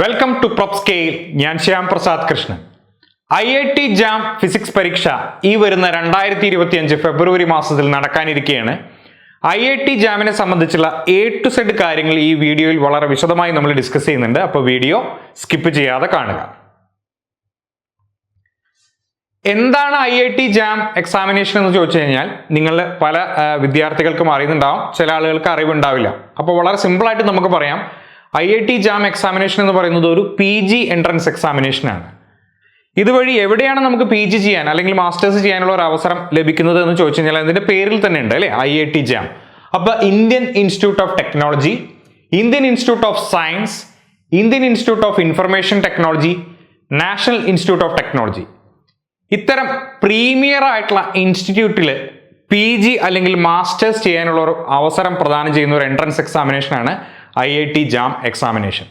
Welcome to prop scale ഞാൻ Shyam Prasad Krishnan. I I T JAM physics പരീക്ഷ ഈ വരുന്ന രണ്ടായിരത്തി ഇരുപത്തി അഞ്ച് ഫെബ്രുവരി മാസത്തിൽ നടക്കാനിരിക്കുകയാണ് ഐ ഐ ടി ജാമിനെ സംബന്ധിച്ചുള്ള എ ടു സെഡ് കാര്യങ്ങൾ ഈ വീഡിയോയിൽ വളരെ വിശദമായി നമ്മൾ ഡിസ്കസ് ചെയ്യുന്നുണ്ട്. അപ്പോൾ വീഡിയോ സ്കിപ്പ് ചെയ്യാതെ കാണുക. എന്താണ് I I T JAM examination എന്ന് ചോദിച്ചു കഴിഞ്ഞാൽ നിങ്ങൾ പല വിദ്യാർത്ഥികൾക്കും അറിയുന്നുണ്ടാവും. ചില ആളുകൾക്ക് അറിവുണ്ടാവില്ല. അപ്പോൾ വളരെ സിമ്പിളായിട്ട് നമുക്ക് പറയാം. I I T JAM examination എന്ന് പറയുന്നത് ഒരു പി ജി എൻട്രൻസ് എക്സാമിനേഷൻ ആണ്. ഇതുവഴി എവിടെയാണ് നമുക്ക് പി ജി ചെയ്യാൻ അല്ലെങ്കിൽ മാസ്റ്റേഴ്സ് ചെയ്യാനുള്ള ഒരു അവസരം ലഭിക്കുന്നത് എന്ന് ചോദിച്ചു കഴിഞ്ഞാൽ അതിന്റെ പേരിൽ തന്നെ ഉണ്ട് അല്ലേ? ഐ ഐ ടി ജാം അപ്പൊ Indian Institute of Technology Indian Institute of Science Indian Institute of Information Technology National Institute of Technology ഇത്തരം പ്രീമിയർ ആയിട്ടുള്ള ഇൻസ്റ്റിറ്റ്യൂട്ടിൽ പി ജി അല്ലെങ്കിൽ മാസ്റ്റേഴ്സ് ചെയ്യാനുള്ള ഒരു അവസരം പ്രദാനം ചെയ്യുന്ന ഒരു എൻട്രൻസ് എക്സാമിനേഷൻ ആണ് I I T JAM examination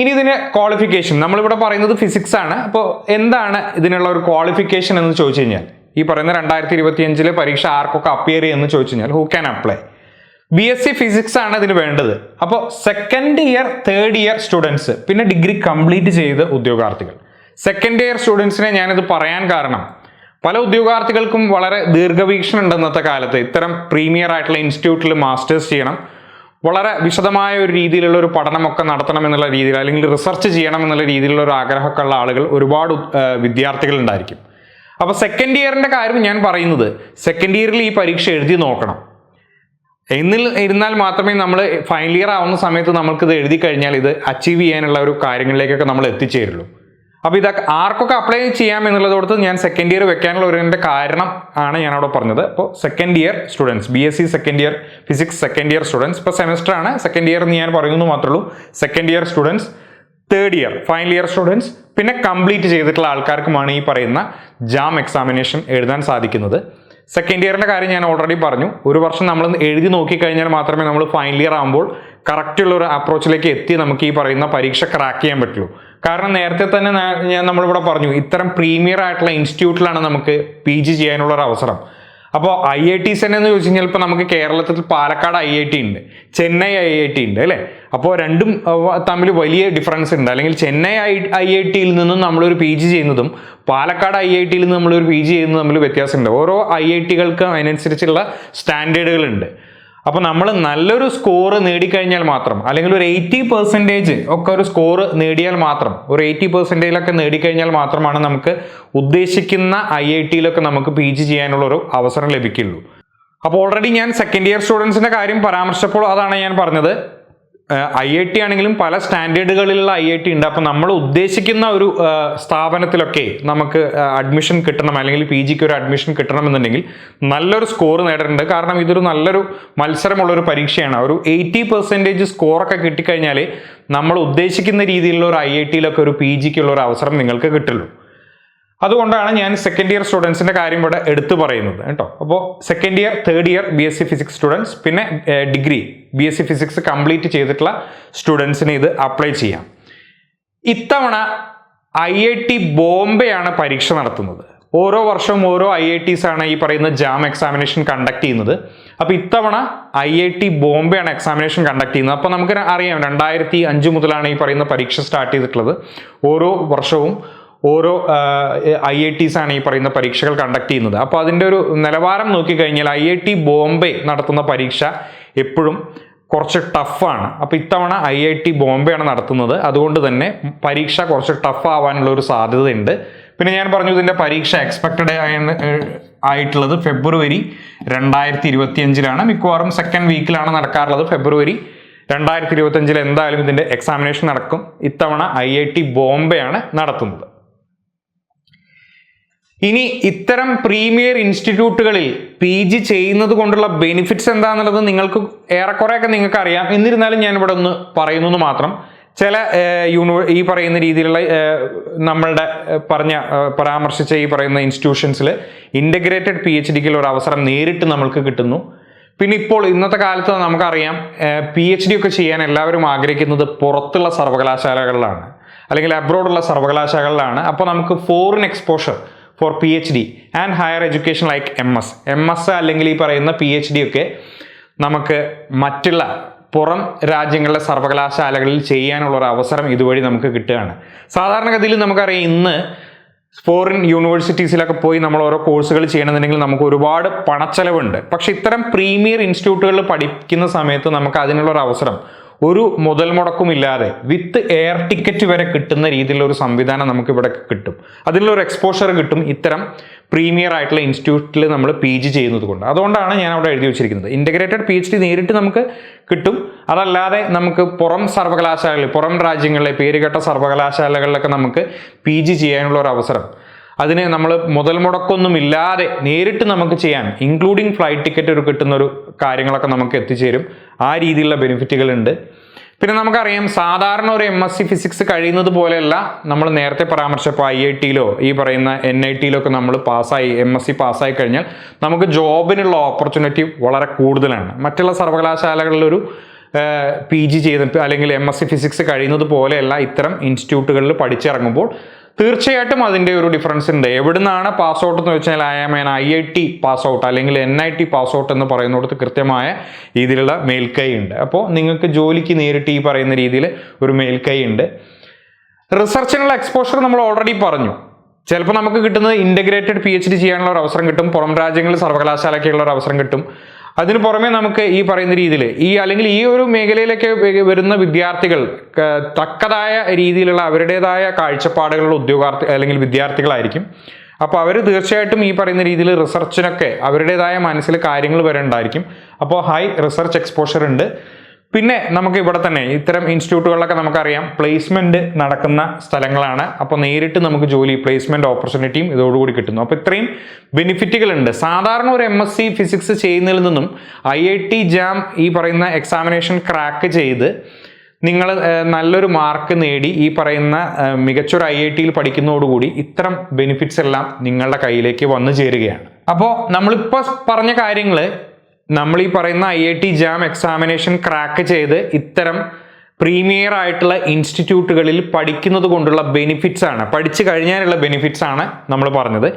ഇനി ഇതിന് ക്വാളിഫിക്കേഷൻ നമ്മളിവിടെ പറയുന്നത് ഫിസിക്സ് ആണ്. അപ്പോൾ എന്താണ് ഇതിനുള്ള ഒരു ക്വാളിഫിക്കേഷൻ എന്ന് ചോദിച്ചു കഴിഞ്ഞാൽ? ഈ പറയുന്ന രണ്ടായിരത്തി ഇരുപത്തി അഞ്ചിലെ പരീക്ഷ ആർക്കൊക്കെ അപ്പിയർ ചെയ്യുമെന്ന് ചോദിച്ചു കഴിഞ്ഞാൽ who can apply B S C physics ആണ് ഇതിന് വേണ്ടത്. അപ്പോൾ second year third year students പിന്നെ ഡിഗ്രി കംപ്ലീറ്റ് ചെയ്ത ഉദ്യോഗാർത്ഥികൾ. സെക്കൻഡ് ഇയർ സ്റ്റുഡൻസിനെ ഞാനിത് പറയാൻ കാരണം പല ഉദ്യോഗാർത്ഥികൾക്കും വളരെ ദീർഘവീക്ഷണം ഉണ്ട് ഇന്നത്തെ കാലത്ത്. ഇത്തരം പ്രീമിയർ ആയിട്ടുള്ള ഇൻസ്റ്റിറ്റ്യൂട്ടിൽ മാസ്റ്റേഴ്സ് ചെയ്യണം. വളരെ വിശദമായ ഒരു രീതിയിലുള്ള ഒരു പഠനമൊക്കെ നടത്തണം എന്നുള്ള രീതിയിൽ അല്ലെങ്കിൽ റിസർച്ച് ചെയ്യണം എന്നുള്ള രീതിയിലുള്ള ഒരു ആഗ്രഹമൊക്കെ ഉള്ള ആളുകൾ ഒരുപാട് വിദ്യാർത്ഥികൾ ഉണ്ടായിരിക്കും. അപ്പോൾ സെക്കൻഡ് ഇയറിന്റെ കാര്യം ഞാൻ പറയുന്നത് സെക്കൻഡ് ഇയറിൽ ഈ പരീക്ഷ എഴുതി നോക്കണം. എന്നിൽ ഇരുന്നാൽ മാത്രമേ നമ്മൾ ഫൈനൽ ഇയർ ആവുന്ന സമയത്ത് നമുക്ക് ഇത് എഴുതി കഴിഞ്ഞാൽ ഇത് അച്ചീവ് ചെയ്യാനുള്ള ഒരു കാര്യങ്ങളിലേക്കൊക്കെ നമ്മൾ എത്തിച്ചേരുള്ളൂ. അപ്പോൾ ഇത് ആർക്കൊക്കെ അപ്ലൈ ചെയ്യാം എന്നുള്ളതോടത്ത് ഞാൻ സെക്കൻഡ് ഇയർ വെക്കാനുള്ള ഒരു കാരണം ആണ് ഞാൻ അവിടെ പറഞ്ഞത്. അപ്പോൾ second year students B S C second year physics second year students ഇപ്പോൾ സെമസ്റ്റർ ആണ്. സെക്കൻഡ് ഇയർ എന്ന് ഞാൻ പറയുന്നു മാത്രമേ ഉള്ളൂ. Second year students third year final year students പിന്നെ കംപ്ലീറ്റ് ചെയ്തിട്ടുള്ള ആൾക്കാർക്കുമാണ് ഈ പറയുന്ന ജാം എക്സാമിനേഷൻ എഴുതാൻ സാധിക്കുന്നത്. സെക്കൻഡ് ഇയറിന്റെ കാര്യം ഞാൻ ഓൾറെഡി പറഞ്ഞു. ഒരു വർഷം നമ്മൾ എഴുതി നോക്കിക്കഴിഞ്ഞാൽ മാത്രമേ നമ്മൾ ഫൈനൽ ഇയർ ആകുമ്പോൾ കറക്റ്റ് ഉള്ള ഒരു അപ്രോച്ചിലേക്ക് എത്തി നമുക്ക് ഈ പറയുന്ന പരീക്ഷ ക്രാക്ക് ചെയ്യാൻ പറ്റുള്ളൂ. കാരണം നേരത്തെ തന്നെ ഞാൻ നമ്മളിവിടെ പറഞ്ഞു ഇത്തരം പ്രീമിയർ ആയിട്ടുള്ള ഇൻസ്റ്റിറ്റ്യൂട്ടിലാണ് നമുക്ക് പി ജി ചെയ്യാനുള്ള ഒരു അവസരം. അപ്പോൾ ഐ ഐ ടി സെൻ എന്ന് ചോദിച്ചു കഴിഞ്ഞാൽ ഇപ്പോൾ നമുക്ക് കേരളത്തിൽ പാലക്കാട് ഐ ഐ ടി ഉണ്ട് ചെന്നൈ ഐ ഐ ടി ഉണ്ട് അല്ലേ? അപ്പോൾ രണ്ടും തമ്മിൽ വലിയ ഡിഫറൻസ് ഉണ്ട്. അല്ലെങ്കിൽ ചെന്നൈ ഐ ഐ ഐ ടിയിൽ നിന്നും നമ്മളൊരു പി ജി ചെയ്യുന്നതും പാലക്കാട് ഐ ഐ ടിയിൽ നിന്ന് നമ്മളൊരു പി ജി ചെയ്യുന്നതും തമ്മിൽ വ്യത്യാസമുണ്ട്. ഓരോ ഐ ഐ ടികൾക്കും അതിനനുസരിച്ചുള്ള സ്റ്റാൻഡേർഡുകളുണ്ട് അപ്പോൾ നമ്മൾ നല്ലൊരു സ്കോർ നേടിക്കഴിഞ്ഞാൽ മാത്രം അല്ലെങ്കിൽ ഒരു എയ്റ്റി പെർസെന്റേജ് ഒക്കെ ഒരു സ്കോർ നേടിയാൽ മാത്രം ഒരു എയ്റ്റി പെർസെന്റേജിലൊക്കെ നേടിക്കഴിഞ്ഞാൽ മാത്രമാണ് നമുക്ക് ഉദ്ദേശിക്കുന്ന ഐ ഐ ടിയിലൊക്കെ നമുക്ക് പി ജി ചെയ്യാനുള്ള ഒരു അവസരം ലഭിക്കുള്ളൂ. അപ്പോൾ ഓൾറെഡി ഞാൻ സെക്കൻഡ് ഇയർ സ്റ്റുഡൻസിന്റെ കാര്യം പരാമർശിച്ചപ്പോൾ അതാണ് ഞാൻ പറഞ്ഞത്. ഐ ഐ ടി ആണെങ്കിലും പല സ്റ്റാൻഡേർഡുകളിലുള്ള ഐ ഐ ടി ഉണ്ട്. അപ്പോൾ നമ്മൾ ഉദ്ദേശിക്കുന്ന ഒരു സ്ഥാപനത്തിലൊക്കെ നമുക്ക് അഡ്മിഷൻ കിട്ടണം അല്ലെങ്കിൽ പി ജിക്ക് ഒരു അഡ്മിഷൻ കിട്ടണമെന്നുണ്ടെങ്കിൽ നല്ലൊരു സ്കോർ നേടേണ്ടത്. കാരണം ഇതൊരു നല്ലൊരു മത്സരമുള്ള ഒരു പരീക്ഷയാണ്. ഒരു എയ്റ്റി പെർസെന്റേജ് സ്കോറൊക്കെ കിട്ടിക്കഴിഞ്ഞാൽ നമ്മൾ ഉദ്ദേശിക്കുന്ന രീതിയിലുള്ള ഒരു ഐ ഐ ടിയിലൊക്കെ ഒരു പി ജിക്കുള്ള ഒരു അവസരം നിങ്ങൾക്ക് കിട്ടുള്ളൂ. അതുകൊണ്ടാണ് ഞാൻ സെക്കൻഡ് ഇയർ സ്റ്റുഡൻസിന്റെ കാര്യം ഇവിടെ എടുത്തു പറയുന്നത് കേട്ടോ. അപ്പോൾ second year third year B S C physics students പിന്നെ degree B S C physics complete ചെയ്തിട്ടുള്ള സ്റ്റുഡൻസിന് ഇത് അപ്ലൈ ചെയ്യാം. ഇത്തവണ ഐ ഐ ടി ബോംബെയാണ് പരീക്ഷ നടത്തുന്നത്. ഓരോ വർഷവും ഓരോ ഐ ഐ ടീസ് ആണ് ഈ പറയുന്ന ജാം എക്സാമിനേഷൻ കണ്ടക്ട് ചെയ്യുന്നത്. അപ്പോൾ ഇത്തവണ ഐ ഐ ടി ബോംബെയാണ് എക്സാമിനേഷൻ കണ്ടക്ട് ചെയ്യുന്നത്. അപ്പോൾ നമുക്ക് അറിയാം രണ്ടായിരത്തി അഞ്ച് മുതലാണ് ഈ പറയുന്ന പരീക്ഷ സ്റ്റാർട്ട് ചെയ്തിട്ടുള്ളത്. ഓരോ വർഷവും ഓരോ ഐ ഐ ടീസ് ആണ് ഈ പറയുന്ന പരീക്ഷകൾ കണ്ടക്ട് ചെയ്യുന്നത്. അപ്പോൾ അതിന്റെ ഒരു നിലവാരം നോക്കിക്കഴിഞ്ഞാൽ ഐ ഐ ടി ബോംബെ നടത്തുന്ന പരീക്ഷ എപ്പോഴും കുറച്ച് ടഫാണ് അപ്പോൾ ഇത്തവണ ഐ ഐ ടി ബോംബെയാണ് നടത്തുന്നത്. അതുകൊണ്ട് തന്നെ പരീക്ഷ കുറച്ച് ടഫ് ആവാനുള്ള ഒരു സാധ്യതയുണ്ട്. പിന്നെ ഞാൻ പറഞ്ഞു ഇതിന്റെ പരീക്ഷ എക്സ്പെക്റ്റഡ് ആയിട്ടുള്ളത് ഫെബ്രുവരി രണ്ടായിരത്തി ഇരുപത്തി അഞ്ചിലാണ് മിക്കവാറും സെക്കൻഡ് വീക്കിലാണ് നടക്കാറുള്ളത്. ഫെബ്രുവരി രണ്ടായിരത്തി ഇരുപത്തി അഞ്ചിൽ എന്തായാലും ഇതിന്റെ എക്സാമിനേഷൻ നടക്കും. ഇത്തവണ ഐ ഐ ടി ബോംബെയാണ് നടത്തുന്നത്. ഇനി ഇത്തരം പ്രീമിയർ ഇൻസ്റ്റിറ്റ്യൂട്ടുകളിൽ പി ജി ചെയ്യുന്നത് കൊണ്ടുള്ള ബെനിഫിറ്റ്സ് എന്താണെന്നുള്ളത് നിങ്ങൾക്ക് ഏറെക്കുറെയൊക്കെ നിങ്ങൾക്ക് അറിയാം എന്നിരുന്നാലും ഞാൻ ഇവിടെ ഒന്ന് പറയുന്നു മാത്രം. ചില യൂണിവേ ഈ പറയുന്ന രീതിയിലുള്ള നമ്മളുടെ പറഞ്ഞ പരാമർശിച്ച ഈ പറയുന്ന ഇൻസ്റ്റിറ്റ്യൂഷൻസിൽ ഇന്റഗ്രേറ്റഡ് പി എച്ച് ഡിക്കുള്ള ഒരു അവസരം നേരിട്ട് നമ്മൾക്ക് കിട്ടുന്നു. പിന്നെ ഇപ്പോൾ ഇന്നത്തെ കാലത്ത് നമുക്കറിയാം പി എച്ച് ഡി ഒക്കെ ചെയ്യാൻ എല്ലാവരും ആഗ്രഹിക്കുന്നത് പുറത്തുള്ള സർവകലാശാലകളിലാണ് അല്ലെങ്കിൽ അബ്രോഡുള്ള സർവകലാശാലകളിലാണ് അപ്പോൾ നമുക്ക് foreign exposure for P H D and higher education like M S M S അല്ലെങ്കിൽ ഈ പറയുന്ന പി എച്ച് ഡി ഒക്കെ നമുക്ക് മറ്റുള്ള പുറം രാജ്യങ്ങളിലെ സർവകലാശാലകളിൽ ചെയ്യാനുള്ള ഒരു അവസരം ഇതുവഴി നമുക്ക് കിട്ടുകയാണ്. സാധാരണഗതിയിൽ നമുക്കറിയാം ഇന്ന് ഫോറിൻ യൂണിവേഴ്സിറ്റീസിലൊക്കെ പോയി നമ്മൾ ഓരോ കോഴ്സുകൾ ചെയ്യണമെന്നുണ്ടെങ്കിൽ നമുക്ക് ഒരുപാട് പണച്ചെലവുണ്ട്. പക്ഷെ ഇത്തരം പ്രീമിയർ ഇൻസ്റ്റിറ്റ്യൂട്ടുകളിൽ പഠിക്കുന്ന സമയത്ത് നമുക്ക് അതിനുള്ള അവസരം ഒരു മുതൽ മുടക്കുമില്ലാതെ വിത്ത് എയർ ടിക്കറ്റ് വരെ കിട്ടുന്ന രീതിയിലുള്ള ഒരു സംവിധാനം നമുക്ക് ഇവിടെ കിട്ടും ഒരു എക്സ്പോഷർ കിട്ടും ഇത്തരം പ്രീമിയർ ആയിട്ടുള്ള ഇൻസ്റ്റിറ്റ്യൂട്ടിൽ നമ്മൾ പി ജി ചെയ്യുന്നത് കൊണ്ട്. അതുകൊണ്ടാണ് ഞാൻ അവിടെ എഴുതി വെച്ചിരിക്കുന്നത്. ഇന്റഗ്രേറ്റഡ് പി എച്ച് ഡി നേരിട്ട് നമുക്ക് കിട്ടും. അതല്ലാതെ നമുക്ക് പുറം സർവകലാശാലകളിൽ പുറം രാജ്യങ്ങളിലെ പേരുകെട്ട സർവകലാശാലകളിലൊക്കെ നമുക്ക് പി ജി ചെയ്യാനുള്ള ഒരു അവസരം അതിന് നമ്മൾ മുതൽ മുടക്കൊന്നും ഇല്ലാതെ നേരിട്ട് നമുക്ക് ചെയ്യാൻ ഇൻക്ലൂഡിങ് ഫ്ലൈറ്റ് ടിക്കറ്റ് ഒരു കിട്ടുന്ന ഒരു കാര്യങ്ങളൊക്കെ നമുക്ക് എത്തിച്ചേരും. ആ രീതിയിലുള്ള ബെനിഫിറ്റുകൾ ഉണ്ട് പിന്നെ നമുക്കറിയാം സാധാരണ ഒരു എം എസ് സി ഫിസിക്സ് കഴിയുന്നത് പോലെയല്ല നമ്മൾ നേരത്തെ പരാമർശിച്ചപ്പോൾ ഐ ഐ ടിയിലോ ഈ പറയുന്ന എൻ ഐ ടിയിലോ ഒക്കെ നമ്മൾ പാസ്സായി എം എസ് സി പാസ്സായി കഴിഞ്ഞാൽ നമുക്ക് ജോബിനുള്ള ഓപ്പർച്യൂണിറ്റി വളരെ കൂടുതലാണ്. മറ്റുള്ള സർവകലാശാലകളിലൊരു പി ജി ചെയ്ത് അല്ലെങ്കിൽ എം എസ് സി ഫിസിക്സ് കഴിയുന്നത് പോലെയല്ല ഇത്തരം ഇൻസ്റ്റിറ്റ്യൂട്ടുകളിൽ പഠിച്ചിറങ്ങുമ്പോൾ തീർച്ചയായിട്ടും അതിന്റെ ഒരു ഡിഫറൻസ് ഉണ്ട്. എവിടുന്നാണ് പാസ് ഔട്ട് എന്ന് വെച്ചാൽ I M N I I T pass out അല്ലെങ്കിൽ N I T pass out എന്ന് പറയുന്നിടത്ത് കൃത്യമായ രീതിയിലുള്ള മേൽക്കൈ ഉണ്ട്. അപ്പോൾ നിങ്ങൾക്ക് ജോലിക്ക് നേരിട്ട് ഈ പറയുന്ന രീതിയിൽ ഒരു മേൽക്കൈ ഉണ്ട്. റിസർച്ചിനുള്ള എക്സ്പോഷർ നമ്മൾ ഓൾറെഡി പറഞ്ഞു. ചിലപ്പോൾ നമുക്ക് കിട്ടുന്നത് ഇന്റഗ്രേറ്റഡ് പി എച്ച് ഡി ചെയ്യാനുള്ള ഒരു അവസരം കിട്ടും. പുറം രാജ്യങ്ങളിൽ സർവകലാശാലയ്ക്കുള്ള ഒരു അവസരം കിട്ടും. അതിന് പുറമെ നമുക്ക് ഈ പറയുന്ന രീതിയിൽ ഈ അല്ലെങ്കിൽ ഈ ഒരു മേഖലയിലേക്ക് വരുന്ന വിദ്യാർത്ഥികൾ തക്കതായ രീതിയിലുള്ള അവരുടേതായ കാഴ്ചപ്പാടുകളുള്ള ഉദ്യോഗാർത്ഥി അല്ലെങ്കിൽ വിദ്യാർത്ഥികളായിരിക്കും. അപ്പോൾ അവർ തീർച്ചയായിട്ടും ഈ പറയുന്ന രീതിയിൽ റിസർച്ചിനൊക്കെ അവരുടേതായ മനസ്സിൽ കാര്യങ്ങൾ വരേണ്ടായിരിക്കും അപ്പോൾ ഹൈ റിസർച്ച് എക്സ്പോഷർ ഉണ്ട്. പിന്നെ നമുക്ക് ഇവിടെ തന്നെ ഇത്തരം ഇൻസ്റ്റിറ്റ്യൂട്ടുകളിലൊക്കെ നമുക്കറിയാം പ്ലേസ്മെന്റ് നടക്കുന്ന സ്ഥലങ്ങളാണ്. അപ്പോൾ നേരിട്ട് നമുക്ക് ജോലി പ്ലേസ്മെന്റ് ഓപ്പർച്യൂണിറ്റിയും ഇതോടുകൂടി കിട്ടുന്നു. അപ്പോൾ ഇത്രയും ബെനിഫിറ്റുകൾ ഉണ്ട് സാധാരണ ഒരു എം എസ് സി ഫിസിക്സ് ചെയ്യുന്നതിൽ നിന്നും ഐ ഐ ടി ജാം ഈ പറയുന്ന എക്സാമിനേഷൻ ക്രാക്ക് ചെയ്ത് നിങ്ങൾ നല്ലൊരു മാർക്ക് നേടി ഈ പറയുന്ന മികച്ചൊരു ഐ ഐ ടിയിൽ പഠിക്കുന്നതോടുകൂടി ഇത്തരം ബെനിഫിറ്റ്സ് എല്ലാം നിങ്ങളുടെ കയ്യിലേക്ക് വന്നു ചേരുകയാണ്. അപ്പോൾ നമ്മളിപ്പോൾ പറഞ്ഞ കാര്യങ്ങൾ നമ്മൾ ഈ പറയുന്ന I I T JAM examination crack ചെയ്ത് ഇത്തരം പ്രീമിയർ ആയിട്ടുള്ള ഇൻസ്റ്റിറ്റ്യൂട്ടുകളിൽ പഠിക്കുന്നത് കൊണ്ടുള്ള ബെനിഫിറ്റ്സ് ആണ്. പഠിച്ചു കഴിഞ്ഞാലുള്ള ബെനിഫിറ്റ്സ് ആണ് നമ്മൾ പറഞ്ഞത്.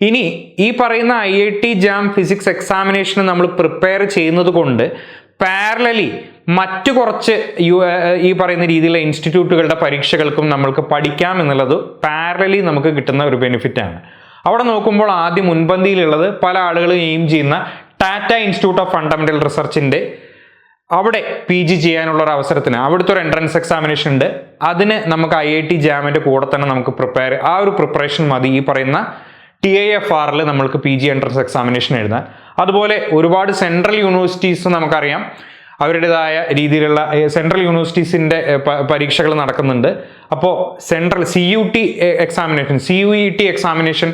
ഇനി ഈ പറയുന്ന I I T JAM physics എക്സാമിനേഷന് നമ്മൾ പ്രിപ്പയർ ചെയ്യുന്നത് കൊണ്ട് പാരലലി മറ്റു കുറച്ച് യു ഈ പറയുന്ന രീതിയിലുള്ള ഇൻസ്റ്റിറ്റ്യൂട്ടുകളുടെ പരീക്ഷകൾക്കും നമ്മൾക്ക് പഠിക്കാം എന്നുള്ളത് പാരലലി നമുക്ക് കിട്ടുന്ന ഒരു ബെനിഫിറ്റ് ആണ്. അവിടെ നോക്കുമ്പോൾ ആദ്യം മുൻപന്തിയിലുള്ളത് പല ആളുകളും എയിം ചെയ്യുന്ന ടാറ്റ ഇൻസ്റ്റിറ്റ്യൂട്ട് ഓഫ് ഫണ്ടമെന്റൽ റിസർച്ചിന്റെ അവിടെ പി ജി ചെയ്യാനുള്ള ഒരു അവസരത്തിന് അവിടുത്തെ ഒരു എൻട്രൻസ് എക്സാമിനേഷൻ ഉണ്ട്. അതിന് നമുക്ക് ഐ ഐ ടി ജാമിന്റെ കൂടെ തന്നെ നമുക്ക് പ്രിപ്പയർ ആ ഒരു പ്രിപ്പറേഷൻ മതി ഈ പറയുന്ന ടി ഐ എഫ് ആറിൽ നമ്മൾക്ക് പി ജി എൻട്രൻസ് എക്സാമിനേഷൻ എഴുതാൻ. അതുപോലെ ഒരുപാട് സെൻട്രൽ യൂണിവേഴ്സിറ്റീസ് നമുക്കറിയാം. അവരുടേതായ രീതിയിലുള്ള സെൻട്രൽ യൂണിവേഴ്സിറ്റീസിന്റെ പരീക്ഷകൾ നടക്കുന്നുണ്ട്. അപ്പോൾ central C U T examination C U E T examination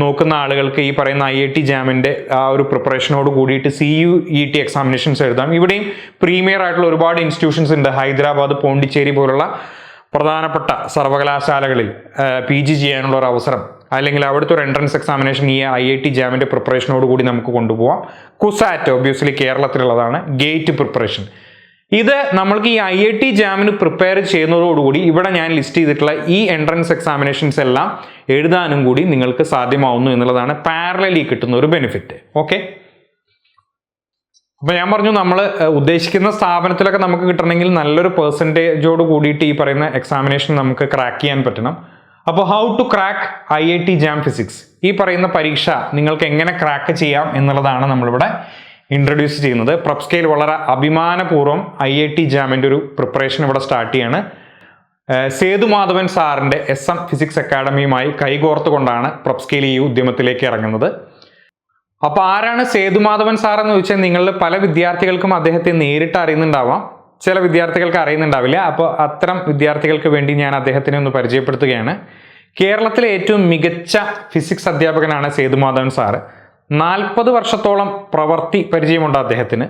നോക്കുന്ന ആളുകൾക്ക് ഈ പറയുന്ന ഐ ഐ ടി ജാമിന്റെ ആ ഒരു പ്രിപ്പറേഷനോട് കൂടിയിട്ട് C U E T examinations എഴുതാം. ഇവിടെയും പ്രീമിയർ ആയിട്ടുള്ള ഒരുപാട് ഇൻസ്റ്റിറ്റ്യൂഷൻസ് ഉണ്ട്. ഹൈദരാബാദ് പോണ്ടിച്ചേരി പോലുള്ള പ്രധാനപ്പെട്ട സർവകലാശാലകളിൽ പി ജി ചെയ്യാനുള്ള ഒരു അവസരം. അല്ലെങ്കിൽ അവിടുത്തെ ഒരു എൻട്രൻസ് എക്സാമിനേഷൻ ഈ ഐ ഐ ടി ജാമിന്റെ പ്രിപ്പറേഷനോട് കൂടി നമുക്ക് കൊണ്ടുപോകാം കുസാറ്റ് ഒബ്വിയസ്ലി കേരളത്തിലുള്ളതാണ്. ഗേറ്റ് പ്രിപ്പറേഷൻ ഇത് നമ്മൾക്ക് ഈ ഐ ഐ ടി ജാമിന് പ്രിപ്പയർ ചെയ്യുന്നതോടുകൂടി ഇവിടെ ഞാൻ ലിസ്റ്റ് ചെയ്തിട്ടുള്ള ഈ എൻട്രൻസ് എക്സാമിനേഷൻസ് എല്ലാം എഴുതാനും കൂടി നിങ്ങൾക്ക് സാധ്യമാവുന്നു എന്നുള്ളതാണ് പാരലലി കിട്ടുന്ന ഒരു ബെനിഫിറ്റ് ഓക്കെ അപ്പൊ ഞാൻ പറഞ്ഞു നമ്മൾ ഉദ്ദേശിക്കുന്ന സ്ഥാപനത്തിലൊക്കെ നമുക്ക് കിട്ടണമെങ്കിൽ നല്ലൊരു പെർസെന്റേജോട് കൂടിയിട്ട് ഈ പറയുന്ന എക്സാമിനേഷൻ നമുക്ക് ക്രാക്ക് ചെയ്യാൻ പറ്റണം. അപ്പോൾ how to crack I I T JAM physics ഈ പറയുന്ന പരീക്ഷ നിങ്ങൾക്ക് എങ്ങനെ ക്രാക്ക് ചെയ്യാം എന്നുള്ളതാണ് നമ്മളിവിടെ ഇൻട്രൊഡ്യൂസ് ചെയ്യുന്നത്. പ്രപ് സ്കെയിൽ വളരെ അഭിമാനപൂർവം ഐ ഐ ടി ജാമിന്റെ ഒരു പ്രിപ്പറേഷൻ ഇവിടെ സ്റ്റാർട്ട് ചെയ്യാണ്. സേതു സേതുമാധവൻ സാറിന്റെ എസ് എം ഫിസിക്സ് അക്കാഡമിയുമായി കൈകോർത്തുകൊണ്ടാണ് പ്രപ് സ്കെയിൽ ഈ ഉദ്യമത്തിലേക്ക് ഇറങ്ങുന്നത്. അപ്പോൾ ആരാണ് സേതുമാധവൻ സാർ എന്ന് ചോദിച്ചാൽ നിങ്ങളിൽ പല വിദ്യാർത്ഥികൾക്കും അദ്ദേഹത്തെ നേരിട്ട് അറിയുന്നുണ്ടാവാം. ചില വിദ്യാർത്ഥികൾക്ക് അറിയുന്നുണ്ടാവില്ല. അപ്പോൾ അത്തരം വിദ്യാർത്ഥികൾക്ക് വേണ്ടി ഞാൻ അദ്ദേഹത്തിനെ ഒന്ന് പരിചയപ്പെടുത്തുകയാണ്. കേരളത്തിലെ ഏറ്റവും മികച്ച ഫിസിക്സ് അധ്യാപകനാണ് സേതുമാധവൻ സാറ്. നാൽപ്പത് വർഷത്തോളം പ്രവൃത്തി പരിചയമുണ്ട് അദ്ദേഹത്തിന്.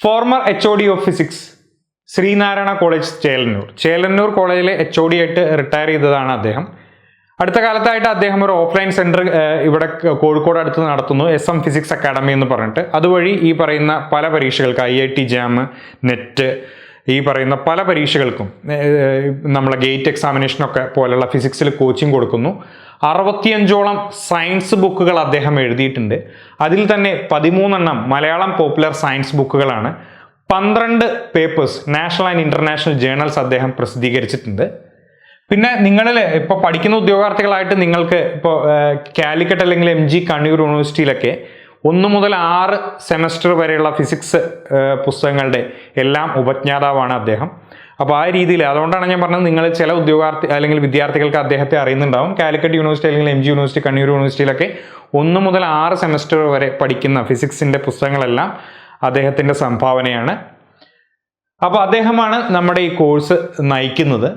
Former H O D of physics Sreenarayana college Chelannur. Chelannur കോളേജിലെ എച്ച് ഒ ഡി ആയിട്ട് റിട്ടയർ ചെയ്തതാണ് അദ്ദേഹം. അടുത്ത കാലത്തായിട്ട് അദ്ദേഹം ഒരു ഓഫ്ലൈൻ സെന്റർ ഇവിടെ കോഴിക്കോട് അടുത്ത് നടത്തുന്നു എസ് എം ഫിസിക്സ് അക്കാഡമി എന്ന് പറഞ്ഞിട്ട്. അതുവഴി ഈ പറയുന്ന പല പരീക്ഷകൾക്ക് I I T JAM NET ഈ പറയുന്ന പല പരീക്ഷകൾക്കും നമ്മളെ ഗേറ്റ് എക്സാമിനേഷനൊക്കെ പോലുള്ള ഫിസിക്സിൽ കോച്ചിങ് കൊടുക്കുന്നു. അറുപത്തിയഞ്ചോളം സയൻസ് ബുക്കുകൾ അദ്ദേഹം എഴുതിയിട്ടുണ്ട്. അതിൽ തന്നെ പതിമൂന്നെണ്ണം മലയാളം പോപ്പുലർ സയൻസ് ബുക്കുകളാണ്. പന്ത്രണ്ട് papers national and international journals അദ്ദേഹം പ്രസിദ്ധീകരിച്ചിട്ടുണ്ട്. പിന്നെ നിങ്ങളിൽ ഇപ്പോൾ പഠിക്കുന്ന ഉദ്യോഗാർത്ഥികളായിട്ട് നിങ്ങൾക്ക് ഇപ്പോൾ കാലിക്കറ്റ് അല്ലെങ്കിൽ എം ജി കണ്ണൂർ യൂണിവേഴ്സിറ്റിയിലൊക്കെ ഒന്ന് മുതൽ ആറ് സെമസ്റ്റർ വരെയുള്ള ഫിസിക്സ് പുസ്തകങ്ങളുടെ എല്ലാം ഉപജ്ഞാതാവാണ് അദ്ദേഹം. അപ്പോൾ ആ രീതിയിൽ അതുകൊണ്ടാണ് ഞാൻ പറഞ്ഞത് നിങ്ങൾ ചില ഉദ്യോഗാർത്ഥി അല്ലെങ്കിൽ വിദ്യാർത്ഥികൾക്ക് അദ്ദേഹത്തെ അറിയുന്നുണ്ടാവും. കാലിക്കറ്റ് യൂണിവേഴ്സിറ്റി അല്ലെങ്കിൽ എം ജി യൂണിവേഴ്സിറ്റി കണ്ണൂർ യൂണിവേഴ്സിറ്റിയിലൊക്കെ ഒന്ന് മുതൽ ആറ് സെമസ്റ്റർ വരെ പഠിക്കുന്ന ഫിസിക്സിന്റെ പുസ്തകങ്ങളെല്ലാം അദ്ദേഹത്തിന്റെ സംഭാവനയാണ്. അപ്പോൾ അദ്ദേഹമാണ് നമ്മുടെ ഈ കോഴ്സ് നയിക്കുന്നത്.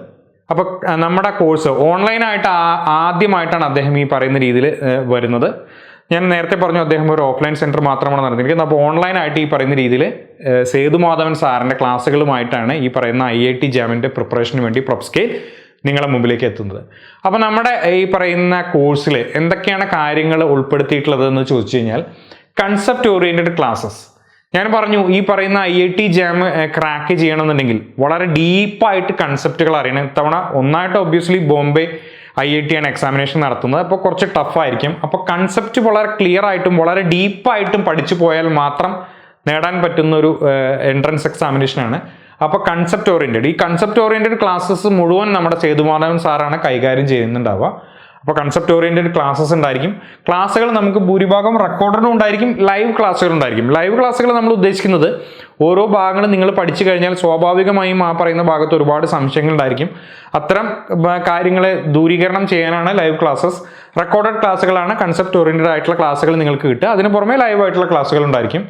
അപ്പോൾ നമ്മുടെ കോഴ്സ് ഓൺലൈനായിട്ട് ആദ്യമായിട്ടാണ് അദ്ദേഹം ഈ പറയുന്ന രീതിയിൽ വരുന്നത്. ഞാൻ നേരത്തെ പറഞ്ഞു അദ്ദേഹം ഒരു ഓഫ്ലൈൻ സെന്റർ മാത്രമാണ് നടന്നിരിക്കുന്നത് അപ്പോൾ ഓൺലൈനായിട്ട് ഈ പറയുന്ന രീതിയിൽ സേതുമാധവൻ സാറിന്റെ ക്ലാസ്സുകളുമായിട്ടാണ് ഈ പറയുന്ന ഐ ഐ ടി ജാമിന്റെ പ്രിപ്പറേഷന് വേണ്ടി പ്രൊപ്സ്കെയിൽ നിങ്ങളുടെ മുമ്പിലേക്ക് എത്തുന്നത്. അപ്പോൾ നമ്മുടെ ഈ പറയുന്ന കോഴ്സിൽ എന്തൊക്കെയാണ് കാര്യങ്ങൾ ഉൾപ്പെടുത്തിയിട്ടുള്ളത് എന്ന് ചോദിച്ചു കഴിഞ്ഞാൽ കൺസെപ്റ്റ് ഓറിയന്റഡ് ക്ലാസ്സസ് ഞാൻ പറഞ്ഞു ഈ പറയുന്ന I I T JAM crack ചെയ്യണമെന്നുണ്ടെങ്കിൽ വളരെ ഡീപ്പായിട്ട് കൺസെപ്റ്റുകൾ അറിയണം. ഇത്തവണ ഒന്നായിട്ട് obviously Bombay I I T ആണ് എക്സാമിനേഷൻ നടത്തുന്നത്. അപ്പോൾ കുറച്ച് ടഫായിരിക്കും അപ്പോൾ കൺസെപ്റ്റ് വളരെ ക്ലിയർ ആയിട്ടും വളരെ ഡീപ്പായിട്ടും പഠിച്ചു പോയാൽ മാത്രം നേടാൻ പറ്റുന്ന ഒരു എൻട്രൻസ് എക്സാമിനേഷനാണ് അപ്പോൾ കൺസെപ്റ്റ് ഓറിയന്റഡ് ഈ കൺസെപ്റ്റ് ഓറിയന്റഡ് ക്ലാസ്സസ് മുഴുവൻ നമ്മുടെ സേതുമാധവൻ സാറാണ് കൈകാര്യം ചെയ്യുന്നുണ്ടാവുക. അപ്പോൾ കൺസെപ്റ്റ് ഓറിയന്റഡ് ക്ലാസ്സസ് ഉണ്ടായിരിക്കും. ക്ലാസ്സുകൾ നമുക്ക് ഭൂരിഭാഗം റെക്കോർഡറും ഉണ്ടായിരിക്കും ലൈവ് ക്ലാസ്സുകൾ ഉണ്ടായിരിക്കും. ലൈവ് ക്ലാസ്സുകൾ നമ്മൾ ഉദ്ദേശിക്കുന്നത് ഓരോ ഭാഗങ്ങളും നിങ്ങൾ പഠിച്ചു കഴിഞ്ഞാൽ സ്വാഭാവികമായും ആ പറയുന്ന ഭാഗത്ത് ഒരുപാട് സംശയങ്ങൾ ഉണ്ടായിരിക്കും. അത്തരം കാര്യങ്ങളെ ദൂരീകരണം ചെയ്യാനാണ് ലൈവ് ക്ലാസ്സസ് റെക്കോർഡഡ് ക്ലാസ്സുകളാണ് കൺസെപ്റ്റ് ഓറിയന്റഡ് ആയിട്ടുള്ള ക്ലാസ്സുകൾ നിങ്ങൾക്ക് കിട്ടുക. അതിന് പുറമെ ലൈവ് ആയിട്ടുള്ള ക്ലാസ്സുകൾ ഉണ്ടായിരിക്കും.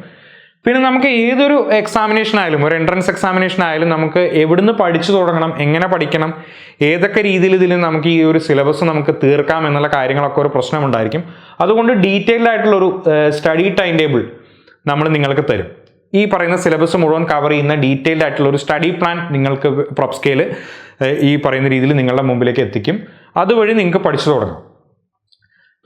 പിന്നെ നമുക്ക് ഏതൊരു എക്സാമിനേഷൻ ആയാലും ഒരു എൻട്രൻസ് എക്സാമിനേഷൻ ആയാലും നമുക്ക് എവിടുന്ന് പഠിച്ചു തുടങ്ങണം എങ്ങനെ പഠിക്കണം ഏതൊക്കെ രീതിയിൽ ഇതിൽ നമുക്ക് ഈ ഒരു സിലബസ് നമുക്ക് തീർക്കാം എന്നുള്ള കാര്യങ്ങളൊക്കെ ഒരു പ്രശ്നമുണ്ടായിരിക്കും അതുകൊണ്ട് ഡീറ്റെയിൽഡ് ആയിട്ടുള്ളൊരു സ്റ്റഡി ടൈം ടേബിൾ നമ്മൾ നിങ്ങൾക്ക് തരും. ഈ പറയുന്ന സിലബസ് മുഴുവൻ കവർ ചെയ്യുന്ന ഡീറ്റെയിൽഡ് ആയിട്ടുള്ള ഒരു സ്റ്റഡി പ്ലാൻ നിങ്ങൾക്ക് പ്രൊപ്സ്കേൽ ഈ പറയുന്ന രീതിയിൽ നിങ്ങളുടെ മുമ്പിലേക്ക് എത്തിക്കും. അതുവഴി നിങ്ങൾക്ക് പഠിച്ചു തുടങ്ങാം.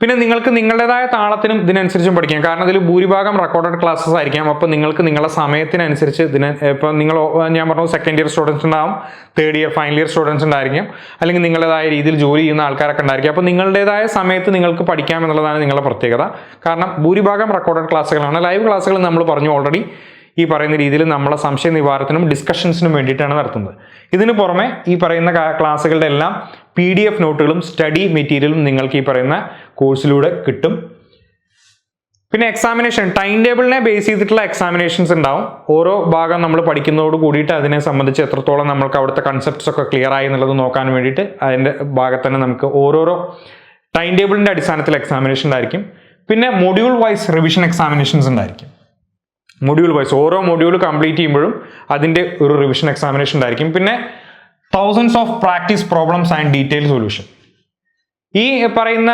പിന്നെ നിങ്ങൾക്ക് നിങ്ങളുടേതായ താളത്തിനും ഇതിനനുസരിച്ചും പഠിക്കാം. കാരണം ഇതിൽ ഭൂരിഭാഗം റെക്കോർഡഡ് ക്ലാസ്സസ് ആയിരിക്കാം. അപ്പോൾ നിങ്ങൾക്ക് നിങ്ങളുടെ സമയത്തിനനുസരിച്ച് ഇതിന് ഇപ്പോൾ നിങ്ങൾ ഞാൻ പറഞ്ഞു സെക്കൻഡ് ഇയർ സ്റ്റുഡൻസ് ഉണ്ടാവും third year final year students ഉണ്ടായിരിക്കും. അല്ലെങ്കിൽ നിങ്ങളുടേതായ രീതിയിൽ ജോലി ചെയ്യുന്ന ആൾക്കാരൊക്കെ ഉണ്ടായിരിക്കും. അപ്പോൾ നിങ്ങളുടേതായ സമയത്ത് നിങ്ങൾക്ക് പഠിക്കാം എന്നുള്ളതാണ് നിങ്ങളുടെ പ്രത്യേകത. കാരണം ഭൂരിഭാഗം റെക്കോർഡഡ് ക്ലാസ്സുകളാണ് ലൈവ് ക്ലാസ്സുകൾ നമ്മൾ പറഞ്ഞു ഓൾറെഡി ഈ പറയുന്ന രീതിയിൽ നമ്മളെ സംശയ നിവാരത്തിനും ഡിസ്കഷൻസിനും വേണ്ടിയിട്ടാണ് നടത്തുന്നത്. ഇതിന് പുറമെ ഈ പറയുന്ന ക്ലാസ്സുകളുടെ എല്ലാം പി ഡി എഫ് നോട്ടുകളും സ്റ്റഡി മെറ്റീരിയലും നിങ്ങൾക്ക് ഈ പറയുന്ന കോഴ്സിലൂടെ കിട്ടും. പിന്നെ എക്സാമിനേഷൻ ടൈം ടേബിളിനെ ബേസ് ചെയ്തിട്ടുള്ള എക്സാമിനേഷൻസ് ഉണ്ടാവും. ഓരോ ഭാഗം നമ്മൾ പഠിക്കുന്നതോട് കൂടിയിട്ട് അതിനെ സംബന്ധിച്ച് എത്രത്തോളം നമ്മൾക്ക് അവിടുത്തെ കൺസെപ്റ്റ്സ് ഒക്കെ ക്ലിയർ ആയി എന്നുള്ളത് നോക്കാൻ വേണ്ടിയിട്ട് അതിന്റെ ഭാഗത്ത് തന്നെ നമുക്ക് ഓരോരോ ടൈം ടേബിളിന്റെ അടിസ്ഥാനത്തിൽ എക്സാമിനേഷൻ ഉണ്ടായിരിക്കും. പിന്നെ മൊഡ്യൂൾ വൈസ് റിവിഷൻ എക്സാമിനേഷൻസ് ഉണ്ടായിരിക്കും. മൊഡ്യൂൾ വൈസ് ഓരോ മൊഡ്യൂൾ കംപ്ലീറ്റ് ചെയ്യുമ്പോഴും അതിന്റെ ഒരു റിവിഷൻ എക്സാമിനേഷൻ ഉണ്ടായിരിക്കും. പിന്നെ thousands of practice problems and detail solution ഈ പറയുന്ന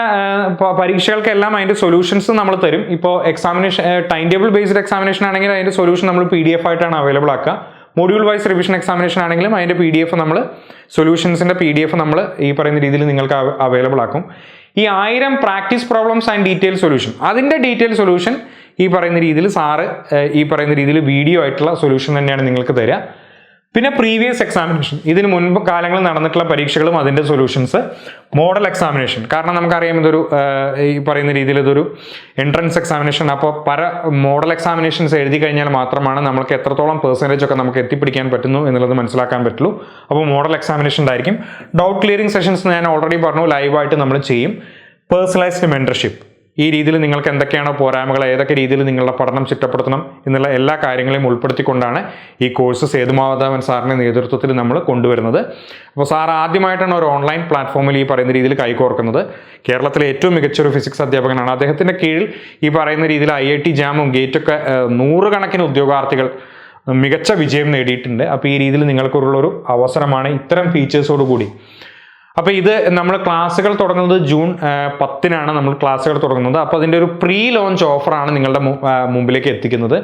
പരീക്ഷകൾക്കെല്ലാം അതിന്റെ സൊല്യൂഷൻസ് നമ്മൾ തരും. ഇപ്പോൾ examination time table based examination ആണെങ്കിൽ അതിന്റെ സൊല്യൂഷൻ നമ്മൾ പി ഡി എഫ് ആയിട്ടാണ് അവൈലബിൾ ആക്കുക. മൊഡ്യൂൾ വൈസ് റിവിഷൻ എക്സാമിനേഷൻ ആണെങ്കിലും അതിന്റെ പി ഡി എഫ് നമ്മൾ സൊല്യൂഷൻസിന്റെ പി ഡി എഫ് നമ്മൾ ഈ പറയുന്ന രീതിയിൽ നിങ്ങൾക്ക് അവൈലബിൾ ആക്കും. ഈ ആയിരം practice problems and detail solution അതിന്റെ ഡീറ്റെയിൽ സൊല്യൂഷൻ ഈ പറയുന്ന രീതിയിൽ സാറ് ഈ പറയുന്ന രീതിയിൽ വീഡിയോ ആയിട്ടുള്ള സൊല്യൂഷൻ തന്നെയാണ് നിങ്ങൾക്ക് തരിക പിന്നെ പ്രീവിയസ് എക്സാമിനേഷൻ. ഇതിന് മുൻപ് കാലങ്ങളിൽ നടന്നിട്ടുള്ള പരീക്ഷകളും അതിന്റെ സൊല്യൂഷൻസ്. Model examination. കാരണം നമുക്കറിയാം ഇതൊരു ഈ പറയുന്ന രീതിയിൽ ഇതൊരു എൻട്രൻസ് എക്സാമിനേഷൻ. അപ്പോൾ പല മോഡൽ എക്സാമിനേഷൻസ് എഴുതി കഴിഞ്ഞാൽ മാത്രമാണ് നമുക്ക് എത്രത്തോളം പെർസെന്റേജ് ഒക്കെ നമുക്ക് എത്തിപ്പിടിക്കാൻ പറ്റുന്നു എന്നുള്ളത് മനസ്സിലാക്കാൻ പറ്റുള്ളൂ. അപ്പോൾ മോഡൽ എക്സാമിനേഷൻ ഉണ്ടായിരിക്കും. ഡൗട്ട് ക്ലിയറിംഗ് സെഷൻസ് ഞാൻ ഓൾറെഡി പറഞ്ഞു ലൈവായിട്ട് നമ്മൾ ചെയ്യും. പേഴ്സണലൈസ്ഡ് മെന്റർഷിപ്പ് ഈ രീതിയിൽ നിങ്ങൾക്ക് എന്തൊക്കെയാണോ പോരായ്മകൾ ഏതൊക്കെ രീതിയിൽ നിങ്ങളുടെ പഠനം ചിട്ടപ്പെടുത്തണം എന്നുള്ള എല്ലാ കാര്യങ്ങളെയും ഉൾപ്പെടുത്തിക്കൊണ്ടാണ് ഈ കോഴ്സ് സേതുമാധവൻ സാറിന്റെ നേതൃത്വത്തിൽ നമ്മൾ കൊണ്ടുവരുന്നത്. അപ്പോൾ സാർ ആദ്യമായിട്ടാണ് ഒരു ഓൺലൈൻ പ്ലാറ്റ്ഫോമിൽ ഈ പറയുന്ന രീതിയിൽ കൈകോർക്കുന്നത്. കേരളത്തിലെ ഏറ്റവും മികച്ചൊരു ഫിസിക്സ് അധ്യാപകനാണ്. അദ്ദേഹത്തിന്റെ കീഴിൽ ഈ പറയുന്ന രീതിയിൽ ഐ ഐ ടി ജാമും ഗേറ്റൊക്കെ നൂറുകണക്കിന് ഉദ്യോഗാർത്ഥികൾ മികച്ച വിജയം നേടിയിട്ടുണ്ട്. അപ്പോൾ ഈ രീതിയിൽ നിങ്ങൾക്കുള്ളൊരു അവസരമാണ് ഇത്തരം ഫീച്ചേഴ്സോട് കൂടി. അപ്പോൾ ഇത് നമ്മൾ ക്ലാസ്സുകൾ തുടങ്ങുന്നത് ജൂൺ പത്തിനാണ് നമ്മൾ ക്ലാസ്സുകൾ തുടങ്ങുന്നത്. അപ്പോൾ അതിന്റെ ഒരു പ്രീ ലോഞ്ച് ഓഫറാണ് നിങ്ങളുടെ മുമ്പിലേക്ക് എത്തിക്കുന്നത്.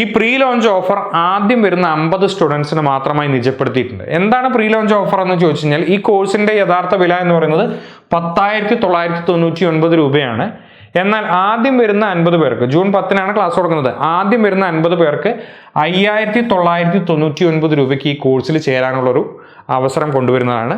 ഈ പ്രീ ലോഞ്ച് ഓഫർ ആദ്യം വരുന്ന അമ്പത് സ്റ്റുഡൻസിന് മാത്രമായി നിജപ്പെടുത്തിയിട്ടുണ്ട്. എന്താണ് പ്രീ ലോഞ്ച് ഓഫർ എന്ന് ചോദിച്ചു കഴിഞ്ഞാൽ ഈ കോഴ്സിന്റെ യഥാർത്ഥ വില എന്ന് പറയുന്നത് പത്തായിരത്തി തൊള്ളായിരത്തി തൊണ്ണൂറ്റി ഒൻപത് രൂപയാണ്. എന്നാൽ ആദ്യം വരുന്ന അൻപത് പേർക്ക് ജൂൺ പത്തിനാണ് ക്ലാസ് തുടങ്ങുന്നത്. ആദ്യം വരുന്ന അൻപത് പേർക്ക് അയ്യായിരത്തി തൊള്ളായിരത്തി തൊണ്ണൂറ്റി ഒൻപത് രൂപയ്ക്ക് ഈ കോഴ്സിൽ ചേരാനുള്ളൊരു അവസരം കൊണ്ടുവരുന്നതാണ്.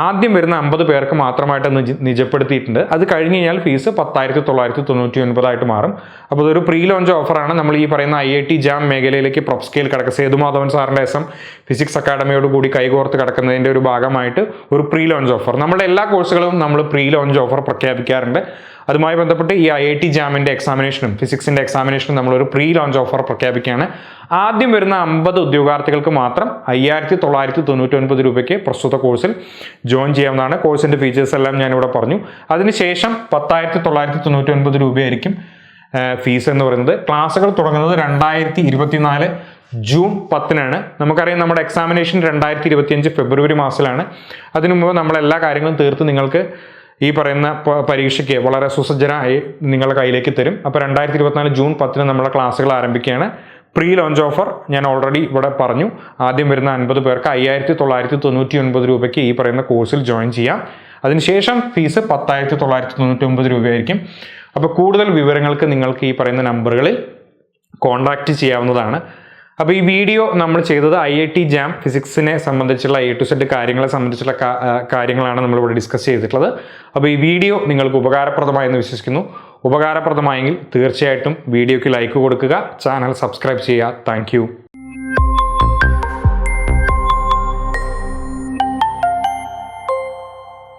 ആദ്യം വരുന്ന അമ്പത് പേർക്ക് മാത്രമായിട്ട് നിജ നിജപ്പെടുത്തിയിട്ടുണ്ട്. അത് കഴിഞ്ഞ് കഴിഞ്ഞാൽ ഫീസ് പത്തായിരത്തി തൊള്ളായിരത്തി തൊണ്ണൂറ്റി ഒൻപതായിട്ട് മാറും. അപ്പോൾ ഇതൊരു പ്രീ ലോഞ്ച് ഓഫറാണ് നമ്മൾ ഈ പറയുന്ന ഐ ഐ ടി ജാം മേഖലയിലേക്ക് പ്രൊഫ് സ്കെയിൽ കിടക്കുക സേതുമാധവൻ സാറിന്റെ എസ് എം ഫിസിക്സ് അക്കാഡമിയോട് കൂടി കൈകോർത്ത് കിടക്കുന്നതിന്റെ ഒരു ഭാഗമായിട്ട് ഒരു പ്രീ ലോഞ്ച് ഓഫർ നമ്മുടെ എല്ലാ കോഴ്സുകളും നമ്മൾ പ്രീ ലോഞ്ച് ഓഫർ പ്രഖ്യാപിക്കാറുണ്ട്. അതുമായി ബന്ധപ്പെട്ട് ഈ ഐ ഐ ടി ജാമിന്റെ എക്സാമിനേഷനും ഫിസിക്സിന്റെ എക്സാമിനേഷനും നമ്മളൊരു പ്രീ ലോഞ്ച് ഓഫർ പ്രഖ്യാപിക്കുകയാണ്. ആദ്യം വരുന്ന അമ്പത് ഉദ്യോഗാർത്ഥികൾക്ക് മാത്രം അയ്യായിരത്തി തൊള്ളായിരത്തി തൊണ്ണൂറ്റി ഒൻപത് രൂപയ്ക്ക് പ്രസ്തുത കോഴ്സിൽ ജോയിൻ ചെയ്യാവുന്നതാണ്. കോഴ്സിന്റെ ഫീച്ചേഴ്സ് എല്ലാം ഞാനിവിടെ പറഞ്ഞു. അതിനുശേഷം പത്തായിരത്തി തൊള്ളായിരത്തി തൊണ്ണൂറ്റി ഒൻപത് രൂപയായിരിക്കും ഫീസ് എന്ന് പറയുന്നത്. ക്ലാസ്സുകൾ തുടങ്ങുന്നത് രണ്ടായിരത്തി ഇരുപത്തിനാല് ജൂൺ പത്തിനാണ്. നമുക്കറിയാം നമ്മുടെ എക്സാമിനേഷൻ രണ്ടായിരത്തി ഇരുപത്തിയഞ്ച് ഫെബ്രുവരി മാസത്തിലാണ്. അതിനു മുമ്പ് നമ്മൾ എല്ലാ കാര്യങ്ങളും തീർത്ത് നിങ്ങൾക്ക് ഈ പറയുന്ന പരീക്ഷയ്ക്ക് വളരെ സുസജ്ജനമായി നിങ്ങളുടെ കയ്യിലേക്ക് തരും. അപ്പോൾ രണ്ടായിരത്തി ഇരുപത്തിനാല് ജൂൺ പത്തിന് നമ്മുടെ ക്ലാസ്സുകൾ ആരംഭിക്കുകയാണ്. പ്രീ ലോഞ്ച് ഓഫർ ഞാൻ ഓൾറെഡി ഇവിടെ പറഞ്ഞു. ആദ്യം വരുന്ന അൻപത് പേർക്ക് അയ്യായിരത്തി തൊള്ളായിരത്തി തൊണ്ണൂറ്റി ഒൻപത് രൂപയ്ക്ക് ഈ പറയുന്ന കോഴ്സിൽ ജോയിൻ ചെയ്യാം. അതിനുശേഷം ഫീസ് പത്തായിരത്തി തൊള്ളായിരത്തി തൊണ്ണൂറ്റി ഒൻപത് രൂപയായിരിക്കും. അപ്പോൾ കൂടുതൽ വിവരങ്ങൾക്ക് നിങ്ങൾക്ക് ഈ പറയുന്ന നമ്പറുകളിൽ കോൺടാക്റ്റ് ചെയ്യാവുന്നതാണ്. അപ്പോൾ ഈ വീഡിയോ നമ്മൾ ചെയ്തത് ഐ ഐ ടി ജാം ഫിസിക്സിനെ സംബന്ധിച്ചുള്ള എ ടു സെറ്റ് കാര്യങ്ങളെ സംബന്ധിച്ചുള്ള കാര്യങ്ങളാണ് നമ്മളിവിടെ ഡിസ്കസ് ചെയ്തിട്ടുള്ളത്. അപ്പോൾ ഈ വീഡിയോ നിങ്ങൾക്ക് ഉപകാരപ്രദമായെന്ന് വിശ്വസിക്കുന്നു. ഉപകാരപ്രദമായെങ്കിൽ തീർച്ചയായിട്ടും വീഡിയോയ്ക്ക് ലൈക്ക് കൊടുക്കുക ചാനൽ സബ്സ്ക്രൈബ് ചെയ്യുക. താങ്ക്